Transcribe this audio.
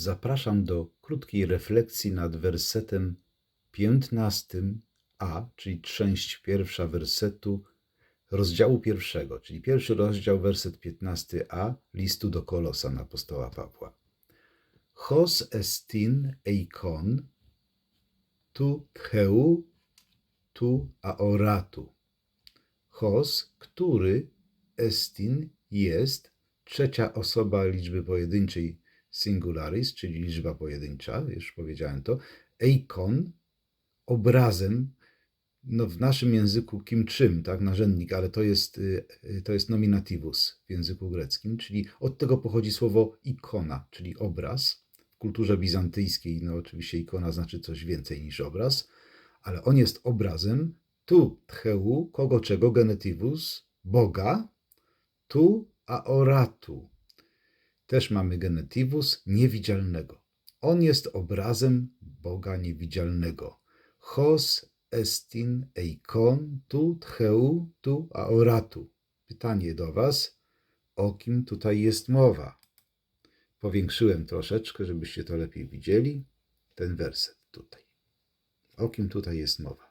zapraszam do krótkiej refleksji nad wersetem 15a, czyli część pierwsza wersetu rozdziału pierwszego, czyli pierwszy rozdział, werset 15a listu do Kolosan apostoła Pawła. Hos estin eikon tu theu tu aoratu. Hos, który estin jest, trzecia osoba liczby pojedynczej singularis, czyli liczba pojedyncza, już powiedziałem to, eikon, obrazem, no w naszym języku kim czym, tak, narzędnik, ale to jest, y, y, to jest nominativus w języku greckim, czyli od tego pochodzi słowo ikona, czyli obraz. W kulturze bizantyjskiej, no oczywiście ikona znaczy coś więcej niż obraz, ale on jest obrazem tu tcheu, kogo czego, genetivus, Boga, tu aoratu. Też mamy genetivus niewidzialnego. On jest obrazem Boga niewidzialnego. Hos estin eikon tu tcheu tu aoratu. Pytanie do Was, o kim tutaj jest mowa? Powiększyłem troszeczkę, żebyście to lepiej widzieli. Ten werset tutaj. O kim tutaj jest mowa?